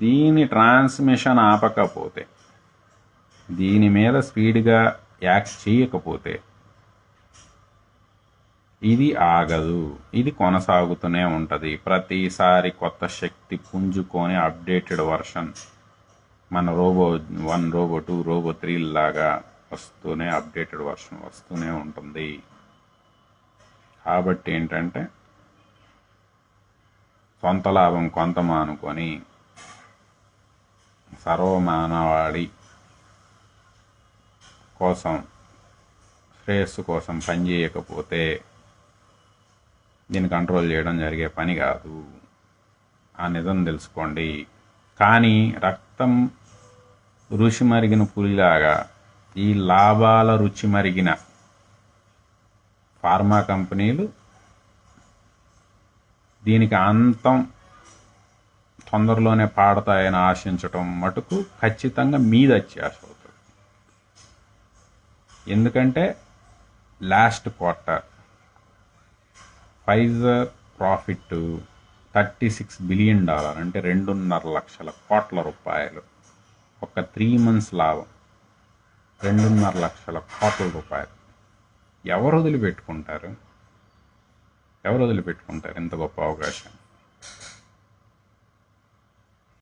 దీని ట్రాన్స్మిషన్ ఆపకపోతే దీని మీద స్పీడ్గా యాక్ట్ చేయకపోతే ఇది ఆగదు. ఇది కొనసాగుతూనే ఉంటుంది. ప్రతిసారి కొత్త శక్తి పుంజుకొని అప్డేటెడ్ వర్షన్ మన Robo one Robo two Robo three లాగా వస్తూనే అప్డేటెడ్ వర్షన్ వస్తూనే ఉంటుంది. కాబట్టి ఏంటంటే సొంత లాభం కొంత మానుకొని సర్వమానవాడి కోసం శ్రేయస్సు కోసం పనిచేయకపోతే దీన్ని కంట్రోల్ చేయడం జరిగే పని కాదు. ఆ నిజం తెలుసుకోండి. కానీ రక్తం రుచి మరిగిన పులిలాగా ఈ లాభాల రుచి మరిగిన ఫార్మా కంపెనీలు దీనికి అంతం తొందరలోనే పాడతాయని ఆశించటం మటుకు ఖచ్చితంగా మీద అత్యాశ అవుతుంది. ఎందుకంటే last quarter Pfizer profit thirty six billion dollar అంటే రెండున్నర లక్షల కోట్ల రూపాయలు. ఒక త్రీ మంత్స్ లాభం రెండున్నర లక్షల కోట్ల రూపాయలు. ఎవరు వదిలిపెట్టుకుంటారు? ఎవరు వదిలిపెట్టుకుంటారు? ఇంత గొప్ప అవకాశం